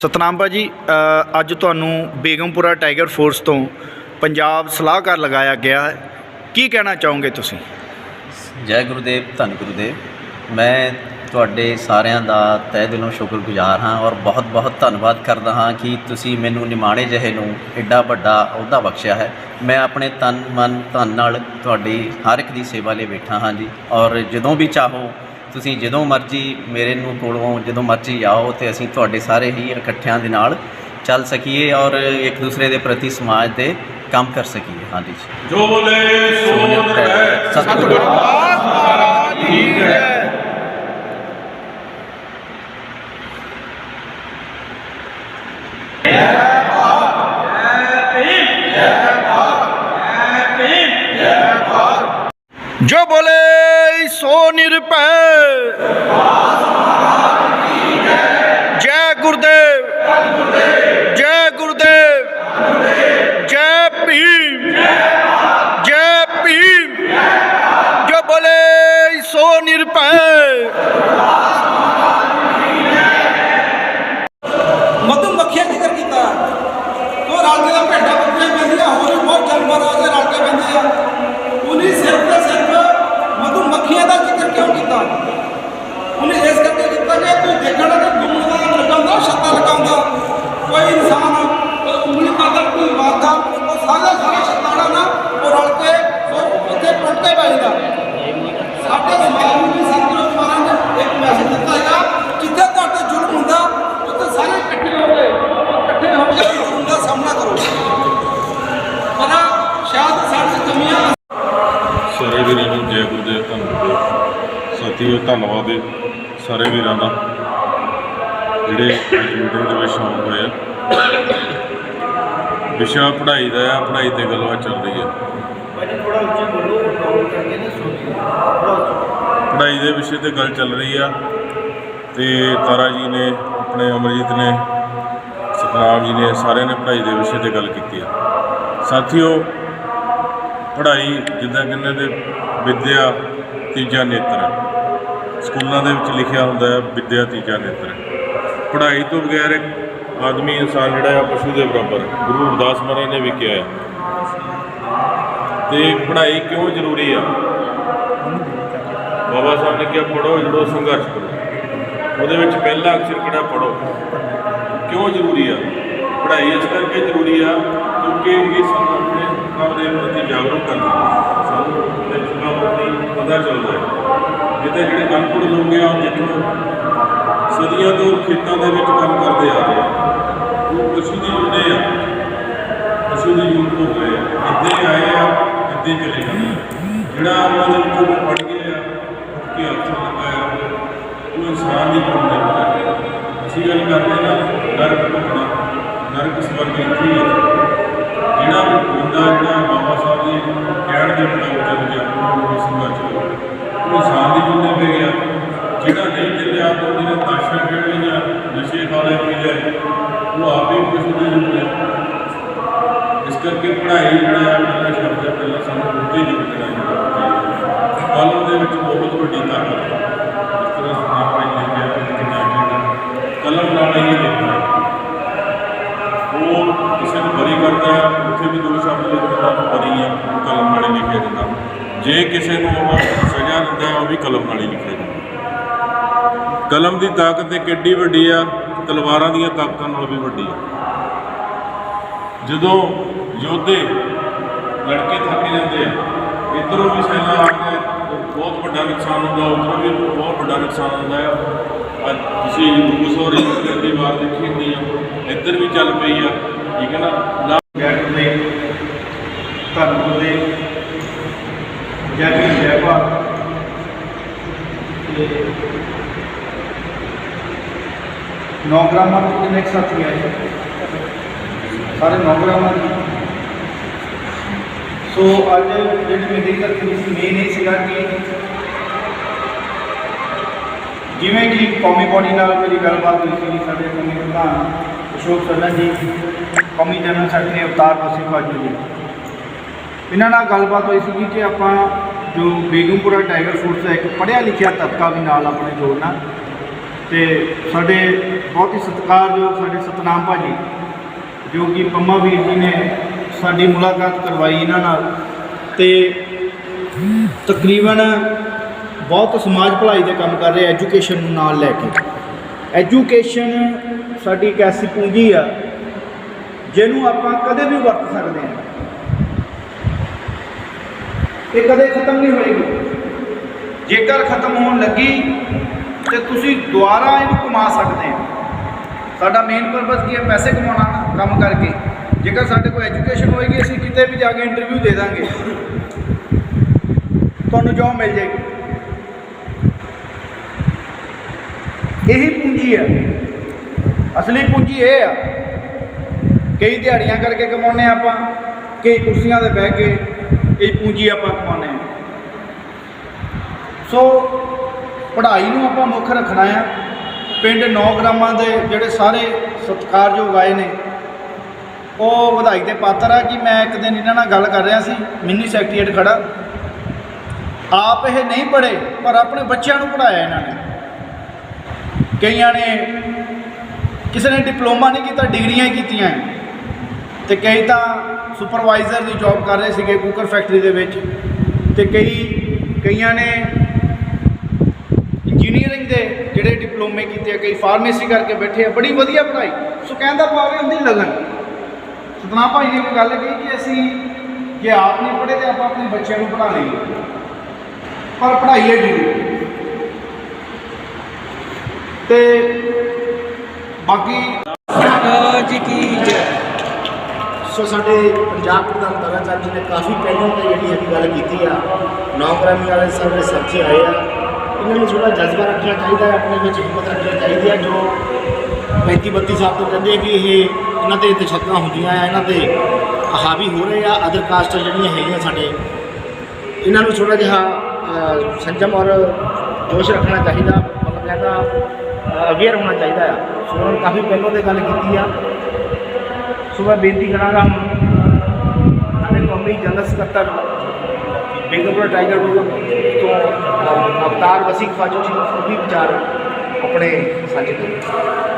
ਸਤਨਾਮ ਭਾਜੀ ਅੱਜ ਤੁਹਾਨੂੰ ਬੇਗਮਪੁਰਾ ਟਾਈਗਰ ਫੋਰਸ ਤੋਂ ਪੰਜਾਬ ਸਲਾਹਕਾਰ ਲਗਾਇਆ ਗਿਆ ਹੈ। ਕੀ ਕਹਿਣਾ ਚਾਹੋਗੇ ਤੁਸੀਂ? ਜੈ ਗੁਰੂਦੇਵ, ਧੰਨ ਗੁਰੂਦੇਵ। ਮੈਂ ਤੁਹਾਡੇ ਸਾਰਿਆਂ ਦਾ ਤਹਿ ਦਿਲੋਂ ਸ਼ੁਕਰਗੁਜ਼ਾਰ ਹਾਂ ਔਰ ਬਹੁਤ-ਬਹੁਤ ਧੰਨਵਾਦ ਕਰਦਾ ਹਾਂ ਕਿ ਤੁਸੀਂ ਮੈਨੂੰ ਨਿਮਾਣੇ ਜਿਹੇ ਨੂੰ ਐਡਾ ਵੱਡਾ ਅਹੁਦਾ ਬਖਸ਼ਿਆ ਹੈ। ਮੈਂ ਆਪਣੇ ਤਨ, ਮਨ, ਧਨ ਨਾਲ ਤੁਹਾਡੀ ਹਰ ਇੱਕ ਦੀ ਸੇਵਾ ਲਈ ਬੈਠਾ ਹਾਂ ਜੀ। ਔਰ ਜਦੋਂ ਵੀ ਚਾਹੋ ਤੁਸੀਂ ਜਦੋਂ ਮਰਜ਼ੀ ਮੇਰੇ ਨੂੰ ਕੋਲੋਂ ਜਦੋਂ ਮਰਜ਼ੀ ਆਓ ਤੇ ਅਸੀਂ ਤੁਹਾਡੇ ਸਾਰੇ ਹੀ ਇਕੱਠਿਆਂ ਦੇ ਨਾਲ ਚੱਲ ਸਕੀਏ ਔਰ ਇੱਕ ਦੂਸਰੇ ਦੇ ਪ੍ਰਤੀ ਸਮਾਜ ਦੇ ਕੰਮ ਕਰ ਸਕੀਏ। ਹਾਂਜੀ ਜੋ। ਬੋਲੇ ਸੋ ਹੈ। ਸਤਿਗੁਰੂ। ਜੋ ਬੋਲੇ ਸੋ ਨਿਰਭੈ ਜੈ ਗੁਰਦੇਵ ਜੈ ਗੁਰਦੇਵ ਜੈ ਭੀਮ ਜੈ ਭੀਮ ਜੋ ਬੋਲੇ ਸੋ ਨਿਰਭੈ ਮਧੂ ਮੱਖੀਆਂ ਜ਼ਿਕਰ ਕੀਤਾ ਉਹ ਰਾਜੇ ਦਾ ਭੇਡਾਂ ਬੱਕਰੀਆਂ ਪੈਂਦੀਆਂ ਹੋਰ ਵੀ ਬਹੁਤ ਜਾਨਵਰ ਆ ਕੇ ਰਲ ਕੇ ਪੈਂਦੇ ਆ ਉਹਨੇ ਸਿਰਫ ਤੇ ਸਿਰਫ ਮਧੂ ਮੱਖੀਆਂ ਦਾ ਜ਼ਿਕਰ ਕਿਉਂ ਕੀਤਾ ਉਹਨੇ ਇਸ ਕਰਕੇ ਕੀਤਾ ਕਿ ਤੂੰ ਦੇਖਣਾ ਕਿ ਗੁੰਮਦਾ ਲਗਾਉਂਦਾ ਛੱਤਾ ਲਗਾਉਂਦਾ। ਕੋਈ ਇਨਸਾਨ ਉਂਗਲੀ ਕਰਦਾ ਕੋਈ ਵਾਦਾ ਉਹ ਸਾਰਾ ਸਾਰਾ ਛੱਤਾੜਾ ਨਾ ਉਹ ਰਲ ਕੇ ਉੱਥੇ ਟੁੱਟ ਕੇ ਸਾਡੇ ਸਮਾਜ ਨੂੰ ਵੀ ਸਤਿਗੁਰੂ ਮਹਾਰਾਜ ਨੇ ਇੱਕ ਮੈਸੇਜ ਦਿੱਤਾ ਹੈਗਾ ਜਿੱਥੇ ਤੁਹਾਡੇ ਜ਼ੁਲਮ ਹੁੰਦਾ, ਉੱਥੇ ਸਾਰੇ ਇਕੱਠੇ ਹੋ ਕੇ, ਇਕੱਠੇ ਹੋ ਕੇ ਜ਼ੁਲਮ ਦਾ ਸਾਹਮਣਾ ਕਰੋ। ਪਰ ਸ਼ਾਇਦ ਸਾਡੇ ਕਮੀਆਂ ਸਾਰੇ ਵੀਰਾਂ ਨੂੰ ਜੈ ਗੁਰਦੇਵ ਧੰਨ ਗੁਰਦੇਵ ਸਾਥੀਓ, ਧੰਨਵਾਦ ਹੈ ਸਾਰੇ ਵੀਰਾਂ ਦਾ। ਜਿਹੜੇ ਅੱਜ ਮੀਟਿੰਗ ਦੇ ਵਿੱਚ ਸ਼ਾਮਲ ਹੋਏ ਆ। ਵਿਸ਼ਾ ਪੜ੍ਹਾਈ ਦਾ ਆ, ਪੜ੍ਹਾਈ ਤੇ ਗੱਲਬਾਤ ਚੱਲ ਰਹੀ ਹੈ ਪੜ੍ਹਾਈ ਦੇ ਵਿਸ਼ੇ ਤੇ ਗੱਲ ਚੱਲ ਰਹੀ ਆ ਤੇ ਤਾਰਾ ਜੀ ਨੇ, ਆਪਣੇ ਅਮਰਜੀਤ ਨੇ ਸਤਨਾਮ ਜੀ ਨੇ, ਸਾਰਿਆਂ ਨੇ ਪੜ੍ਹਾਈ ਦੇ ਵਿਸ਼ੇ ਤੇ ਗੱਲ ਕੀਤੀ ਆ। ਸਾਥੀਓ, ਪੜ੍ਹਾਈ ਜਿੱਦਾਂ ਕਹਿੰਦੇ ਨੇ, ਵਿਦਿਆ ਤੀਜਾ ਨੇਤਰ। ਸਕੂਲਾਂ ਦੇ ਵਿੱਚ ਲਿਖਿਆ ਹੁੰਦਾ ਹੈ ਵਿਦਿਆ ਤੀਜਾ ਨੇਤਰ। ਪੜ੍ਹਾਈ ਤੋਂ ਬਗੈਰ ਇੱਕ ਆਦਮੀ ਇਨਸਾਨ ਜਿਹੜਾ ਆ ਪਸ਼ੂ ਦੇ ਬਰਾਬਰ ਹੈ। ਗੁਰੂ ਰਵਿਦਾਸ ਮਹਾਰਾਜ ਨੇ ਵੀ ਕਿਹਾ ਹੈ। ਤੇ ਪੜ੍ਹਾਈ ਕਿਉਂ ਜ਼ਰੂਰੀ ਆ? ਬਾਬਾ ਸਾਹਿਬ ਨੇ ਕਿਹਾ ਪੜੋ ਜੜੋ ਸੰਘਰਸ਼ ਕਰੋ। ਉਹਦੇ ਵਿੱਚ ਪਹਿਲਾ ਅਕਸ਼ਰ ਕਿਹੜਾ? ਪੜੋ ਕਿਉਂ ਜ਼ਰੂਰੀ ਆ? ਪੜ੍ਹਾਈ ਇਸ ਕਰਕੇ ਜ਼ਰੂਰੀ ਆ ਕਿਉਂਕਿ ਇਹ ਸਾਨੂੰ ਆਪਣੇ ਕੰਮ ਦੇ ਪ੍ਰਤੀ ਜਾਗਰੂਕ ਕਰਦੀ ਹੈ। ਸਾਨੂੰ ਆਪਣੇ ਚੁਗਾ ਪ੍ਰਤੀ ਪਤਾ ਚੱਲਦਾ ਹੈ। ਜਿੱਥੇ ਜਿਹੜੇ ਅਨਪੜ੍ਹ ਲੋਕ ਆ, ਉਹ ਜਿੱਥੋਂ ਸਦੀਆਂ ਤੋਂ ਖੇਤਾਂ ਦੇ ਵਿੱਚ ਕੰਮ ਕਰਦੇ ਆ ਰਹੇ ਆ, ਉਹ ਪਸ਼ੂ ਦੀ ਜੁੜੇ ਆ। ਪਸ਼ੂ ਦੀ ਜੂਨ ਤੋਂ ਗਏ ਆ। ਇੱਦਾਂ ਆਏ ਆ ਇੱਦਾਂ ਚਲੇ ਜਾਂਦੇ ਜਿਹੜਾ ਆਪੇ ਪਸ਼ੂ ਦੀ ਜੂਨ ਹੈ ਇਸ ਕਰਕੇ ਪੜ੍ਹਾਈ ਜਿਹੜਾ ਹੈ ਸ਼ਬਦ ਹੈ ਪਹਿਲਾਂ ਸਾਨੂੰ ਉੱਤੇ ਜੁੜ ਕੇ ਰਹਿਣਾ ਕਲਮ ਦੇ ਵਿੱਚ ਬਹੁਤ ਵੱਡੀ ਤਾਕਤ ਹੈ। ਇਸ ਤਰ੍ਹਾਂ ਸੁਣਾ ਭਾਈ ਨੇ ਕਿਹਾ ਕਿ ਕਿਤਾਬ ਕਲਮ ਨਾਲ ਹੀ ਲਿਖਣਾ ਉਹ ਕਿਸੇ ਨੂੰ ਬਰੀ ਕਰਦਾ ਹੈ, ਉੱਥੇ ਵੀ ਦੋ ਸ਼ਬਦ ਲਿਖਦਾ ਉਹ ਬਰੀ ਆ ਕਲਮ ਨਾਲ ਹੀ ਲਿਖਿਆ ਜਾਂਦਾ। ਜੇ ਕਿਸੇ ਨੂੰ ਉਹ ਸਜ਼ਾ ਦਿੰਦਾ ਹੈ, ਉਹ ਵੀ ਕਲਮ ਨਾਲ ਹੀ ਲਿਖਿਆ ਜਾਂਦਾ। ਕਲਮ ਦੀ ਤਾਕਤ ਤੇ ਕਿੱਡੀ ਵੱਡੀ ਆ। ਤਲਵਾਰਾਂ ਦੀਆਂ ਤਾਕਤਾਂ ਨਾਲ ਵੀ ਵੱਡੀ। ਆ ਜਦੋਂ ਯੋਧੇ ਲੜਕੇ ਥੱਕੇ ਜਾਂਦੇ ਆ, ਇੱਧਰੋਂ ਵੀ ਸੈਨਾ ਆ ਬਹੁਤ ਵੱਡਾ ਨੁਕਸਾਨ ਹੁੰਦਾ, ਉੱਧਰੋਂ ਵੀ ਬਹੁਤ ਵੱਡਾ ਨੁਕਸਾਨ ਹੁੰਦਾ ਆ। ਅੱਜ ਤੁਸੀਂ ਰੂਸ ਦੀ ਵਾਰ ਦੇਖੀ ਹੁੰਦੀ ਆ, ਇੱਧਰ ਵੀ ਚੱਲ ਪਈ ਆ, ਠੀਕ ਹੈ ਨਾ? ਲਾ- ਜੈ ਗੁਰਦੇਵ ਧੰਨ ਗੁਰਦੇਵ ਜੈ ਭੀਮ ਜੈ ਭਾਰਤ ਤੇ ਨੌ ਗ੍ਰਾਮਾਂ ਤੋਂ ਕਿੰਨੇ ਸਾਥੀ ਆਏ ਸਾਰੇ ਨੌ ਗ੍ਰਾਮਾਂ ਦੇ। ਸੋ ਅੱਜ ਜਿਹੜੀ ਮੀਟਿੰਗ ਰੱਖੀ ਸੀ ਮੇਨ ਇਹ ਸੀਗਾ ਕਿ ਜਿਵੇਂ ਕਿ ਕੌਮੀ ਬੋਡੀ ਨਾਲ ਮੇਰੀ ਗੱਲਬਾਤ ਹੋਈ ਸੀ, ਸਾਡੇ ਕੌਮੀ ਪ੍ਰਧਾਨ ਅਸ਼ੋਕ ਸੱਜਣ ਜੀ, ਕੌਮੀ ਜਨਰਲ ਸੈਕਟਰੀ ਅਵਤਾਰ ਬਸੀ ਫਾਜੂ ਜੀ। ਇਹਨਾਂ ਨਾਲ ਗੱਲਬਾਤ ਹੋਈ ਸੀ ਕਿ ਆਪਾਂ ਜੋ ਬੇਗਮਪੁਰਾ ਟਾਈਗਰ ਫੋਰਸ ਦਾ ਇੱਕ ਪੜ੍ਹਿਆ ਲਿਖਿਆ ਤਬਕਾ ਵੀ ਨਾਲ ਆਪਣੇ ਜੋੜਨਾ ਤੇ ਸਾਡੇ ਬਹੁਤ ਹੀ ਸਤਿਕਾਰਯੋਗ ਸਾਡੇ ਸਤਨਾਮ ਭਾਜੀ, ਜੋ ਕਿ ਪੰਮਾ ਵੀਰ ਜੀ ਨੇ ਸਾਡੀ ਮੁਲਾਕਾਤ ਕਰਵਾਈ ਇਹਨਾਂ ਨਾਲ। ਤੇ ਤਕਰੀਬਨ ਬਹੁਤ ਸਮਾਜ ਭਲਾਈ ਦੇ ਕੰਮ ਕਰ ਰਹੇ ਐਜੂਕੇਸ਼ਨ ਨੂੰ ਨਾਲ ਲੈ ਕੇ। ਐਜੂਕੇਸ਼ਨ ਸਾਡੀ ਇੱਕ ਐਸੀ ਪੂੰਜੀ ਆ, ਜਿਹਨੂੰ ਆਪਾਂ ਕਦੇ ਵੀ ਵਰਤ ਸਕਦੇ ਹਾਂ। ਇਹ ਕਦੇ ਖਤਮ ਨਹੀਂ ਹੋਏਗੀ। ਜੇਕਰ ਖਤਮ ਹੋਣ ਲੱਗੀ ਤੇ ਤੁਸੀਂ ਦੁਬਾਰਾ ਇਹਨੂੰ ਕਮਾ ਸਕਦੇ ਹੋ। ਸਾਡਾ ਮੇਨ ਪਰਪਸ ਕੀ ਹੈ? ਪੈਸੇ ਕਮਾਉਣਾ, ਕੰਮ ਕਰਕੇ। ਜੇਕਰ ਸਾਡੇ ਕੋਲ ਐਜੂਕੇਸ਼ਨ ਹੋਏਗੀ, ਅਸੀਂ ਕਿਤੇ ਵੀ ਜਾ ਕੇ ਇੰਟਰਵਿਊ ਦੇ ਦਾਂਗੇ। ਤੁਹਾਨੂੰ ਜੋਬ ਮਿਲ ਜਾਏਗੀ। ਇਹੀ ਪੂੰਜੀ ਹੈ। ਅਸਲੀ ਪੂੰਜੀ ਇਹ ਆ। ਕਈ ਦਿਹਾੜੀਆਂ ਕਰਕੇ ਕਮਾਉਂਦੇ ਹਾਂ ਆਪਾਂ, ਕਈ ਕੁਰਸੀਆਂ ਤੇ ਬਹਿ ਕੇ ਇਹ ਪੂੰਜੀ ਆਪਾਂ ਕਮਾਉਂਦੇ ਹਾਂ। ਸੋ ਪੜ੍ਹਾਈ ਨੂੰ ਆਪਾਂ ਮੁੱਖ ਰੱਖਣਾ ਆ। ਪਿੰਡ 9 ਗ੍ਰਾਮਾਂ ਦੇ ਜਿਹੜੇ ਸਾਰੇ ਸਤਿਕਾਰਯੋਗ ਆਏ ਨੇ, ਉਹ ਵਧਾਈ ਦੇ ਪਾਤਰ ਆ ਕਿ ਮੈਂ ਇੱਕ ਦਿਨ ਇਹਨਾਂ ਨਾਲ ਗੱਲ ਕਰ ਰਿਹਾ ਸੀ, ਮਿੰਨੀ ਸੈਕਟਰੀਏਟ ਖੜਾ। ਆਪ ਇਹ ਨਹੀਂ ਪੜ੍ਹੇ, ਪਰ ਆਪਣੇ ਬੱਚਿਆਂ ਨੂੰ ਪੜ੍ਹਾਇਆ ਇਹਨਾਂ ਨੇ। ਕਈਆਂ ਨੇ ਕਿਸੇ ਨੇ ਡਿਪਲੋਮਾ ਨਹੀਂ ਕੀਤਾ, ਡਿਗਰੀਆਂ ਹੀ ਕੀਤੀਆਂ ਹੈ। ਤੇ ਕਈ ਤਾਂ ਸੁਪਰਵਾਈਜ਼ਰ ਦੀ ਜੌਬ ਕਰ ਰਹੇ ਸੀਗੇ, ਕੁੱਕਰ ਫੈਕਟਰੀ ਦੇ ਵਿੱਚ। ਤੇ ਕਈ, ਕਈਆਂ ਨੇ ਇੰਜੀਨੀਅਰਿੰਗ ਦੇ ਜਿਹੜੇ ਡਿਪਲੋਮੇ ਕੀਤੇ ਆ ਕਈ ਫਾਰਮੇਸੀ ਕਰਕੇ ਬੈਠੇ ਆ ਬੜੀ ਵਧੀਆ ਪੜ੍ਹਾਈ। ਸੋ ਕਹਿੰਦਾ ਭਾਵੇਂ ਹੁੰਦੀ ਲਗਨ। ਸਤਨਾਮ ਭਾਈ ਨੇ ਇੱਕ ਗੱਲ ਕਹੀ ਕਿ ਅਸੀਂ ਜੇ ਆਪ ਨਹੀਂ ਪੜ੍ਹੇ ਤੇ ਆਪਾਂ ਆਪਣੇ ਬੱਚਿਆਂ ਨੂੰ ਪੜ੍ਹਾ ਲਈਏ। ਪਰ ਪੜ੍ਹਾਈ ਹੈ ਜ਼ਰੂਰੀ। ਤੇ ਬਾਕੀ ਸੋ ਸਾਡੇ ਪੰਜਾਬ ਪ੍ਰਧਾਨ ਤਾਰਾਚੰਦ ਜੀ ਨੇ ਕਾਫੀ ਪਹਿਲਾਂ ਤੋਂ ਜਿਹੜੀ ਹੈਗੀ ਗੱਲ ਕੀਤੀ ਆ। ਨੌਕਰਾਮੀ ਵਾਲੇ ਸਾਡੇ ਸੱਚੇ ਆਏ ਆ। ਇਹਨਾਂ ਨੂੰ ਥੋੜਾ ਜਜ਼ਬਾ ਰੱਖਣਾ ਚਾਹੀਦਾ ਹੈ, ਆਪਣੇ ਵਿੱਚ ਹਿੰਮਤ ਰੱਖਣੀ ਚਾਹੀਦੀ ਹੈ, ਜੋ 35 32 ਸਾਲ ਤੋਂ ਕਹਿੰਦੇ ਕਿ ਇਹ ਇਹਨਾਂ ਤੇ ਤਸ਼ੱਦਦਾਂ ਹੁੰਦੀਆਂ ਆ, ਇਹਨਾਂ ਤੇ ਹਾਵੀ ਹੋ ਰਹੇ ਆ ਅਦਰ ਕਾਸਟ ਜਿਹੜੀਆਂ ਹੈਗੀਆਂ ਸਾਡੇ। ਇਹਨਾਂ ਨੂੰ ਥੋੜਾ ਜਿਹਾ ਸੰਜਮ ਔਰ ਜੋਸ਼ ਰੱਖਣਾ ਚਾਹੀਦਾ, ਮਤਲਬ ਕਹਿੰਦਾ ਅਵੇਅਰ ਹੋਣਾ ਚਾਹੀਦਾ ਆ। ਸੋ ਉਹਨਾਂ ਨੇ ਕਾਫੀ ਪਹਿਲਾਂ ਤੇ ਗੱਲ ਕੀਤੀ ਆ। ਸੋ ਮੈਂ ਬੇਨਤੀ ਕਰਾਂਗਾ, ਸਾਡੇ ਕੌਮੀ ਜਨਰਲ ਸਕੱਤਰ ਬੇਗਮਪੁਰ ਟਾਈਗਰ ਗਰੁੱਪ ਤੋਂ ਅਵਤਾਰ ਵਸੀਕ ਫਾਜੂ ਜੀ ਨੂੰ ਵੀ ਵਿਚਾਰ ਆਪਣੇ ਸਾਂਝੇ ਕਰੋ